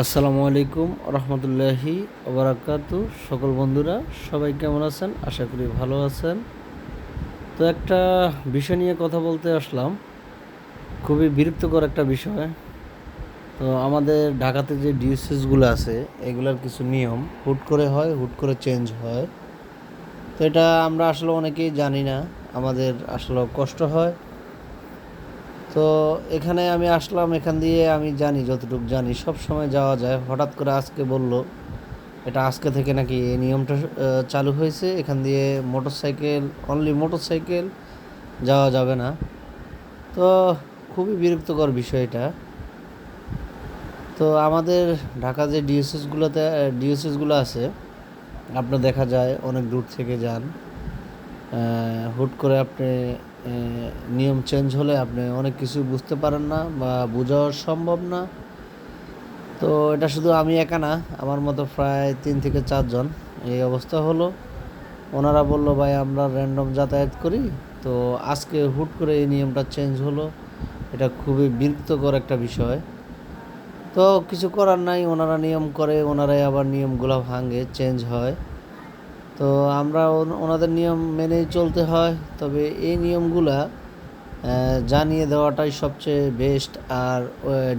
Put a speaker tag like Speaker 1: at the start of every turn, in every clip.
Speaker 1: আসসালামু আলাইকুম রহমতুল্লাহি ওবরাকাতু। সকল বন্ধুরা, সবাই কেমন আছেন? আশা করি ভালো আছেন। তো একটা বিষয় নিয়ে কথা বলতে আসলাম। খুবই বিরক্তকর একটা বিষয়। তো আমাদের ঢাকাতে যে ডিউসেসগুলো আছে, এগুলোর কিছু নিয়ম। হুট করে হয়, হুট করে চেঞ্জ হয়। তো এটা আমরা আসলে অনেকেই জানি না। আমাদের আসলে কষ্ট হয়। তো এখানে আমি আসলাম, এখান দিয়ে আমি জানি, যতটুকু জানি, সব সময় যাওয়া যায়। হঠাৎ করে আজকে বলল, এটা আজকে থেকে নাকি এই নিয়মটা চালু হয়েছে, এখান দিয়ে motorcycle only motorcycle যাওয়া যাবে না। তো খুবই বিরক্তকর বিষয় এটা। তো আমাদের ঢাকা যে ডিএসএসগুলোতে ডিএসএসগুলো আছে, আপনার দেখা যায়, অনেক দূর থেকে যান। হুট করে আপনি নিয়ম চেঞ্জ হলে আপনি অনেক কিছু বুঝতে পারেন না বা বোঝাও সম্ভব না। তো এটা শুধু আমি একা না, আমার মতো প্রায় তিন থেকে চারজন এই অবস্থা হলো। ওনারা বলল, ভাই, আমরা র্যান্ডম যাতায়াত করি। তো আজকে হুট করে এই নিয়মটা চেঞ্জ হলো। এটা খুবই বিরক্তকর একটা বিষয়। তো কিছু করার নাই, ওনারা নিয়ম করে, ওনারাই আবার নিয়মগুলো ভাঙে চেঞ্জ হয়। তো আমরা ওন- ওনাদের নিয়ম মেনেই চলতে হয়। তবে এই নিয়মগুলা জানিয়ে দেওয়াটাই সবচেয়ে বেস্ট আর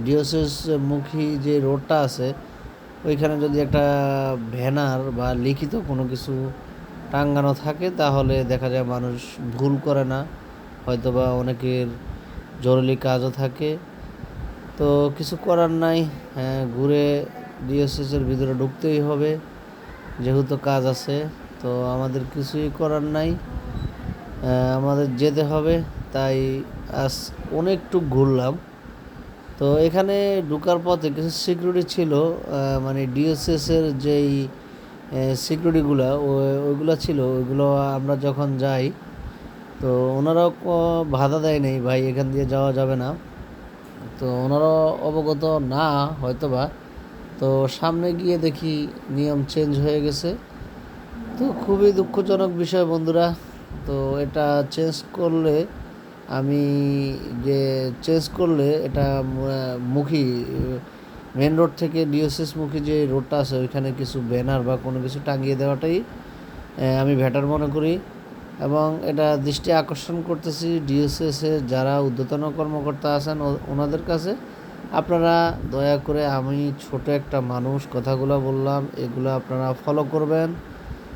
Speaker 1: ডিওসেস মুখী যে রোডটা আছে, ওইখানে যদি একটা ভ্যানার বা লিখিত কোনো কিছু টাঙ্গানো থাকে, তাহলে দেখা যায় মানুষ ভুল করে না। হয়তোবা অনেকের জরুরি কাজও থাকে। তো কিছু করার নাই হ্যাঁ ঘুরে ডিওসিসের ভিতরে ঢুকতেই হবে। যেহেতু কাজ আছে তো আমাদের কিছুই করার নাই। আমাদের যেতে হবে, তাই আজ অনেকটু ঘুরলাম। তো এখানে ঢুকার পথে কিছু সিকিউরিটি ছিল মানে ডিএসএস এর যেই সিকিউরিটিগুলো ওইগুলো ছিল, ওইগুলো আমরা যখন যাই, তো ওনারাও ক- বাধা দেয় নেই, ভাই, এখান দিয়ে যাওয়া যাবে না। তো ওনারা অবগত না, হয়তোবা। তো সামনে গিয়ে দেখি নিয়ম চেঞ্জ হয়ে গেছে। তো খুবই দুঃখজনক বিষয় বন্ধুরা। তো এটা চেঞ্জ করলে আমি যে চেঞ্জ করলে এটা মুখী মেন রোড থেকে ডিওসিস মুখী যে রোডটা আছে, ওইখানে কিছু ব্যানার বা কোনো কিছু টাঙিয়ে দেওয়াটাই আমি ভেটার মনে করি। এবং এটা দৃষ্টি আকর্ষণ করতেছি ডিএসএস এর যারা ঊর্ধ্বতন কর্মকর্তা আছেন ওনাদের কাছে। আপনারা দয়া করে আমি ছোট একটা মানুষ, কথাগুলো বললাম, এগুলো আপনারা ফলো করবেন।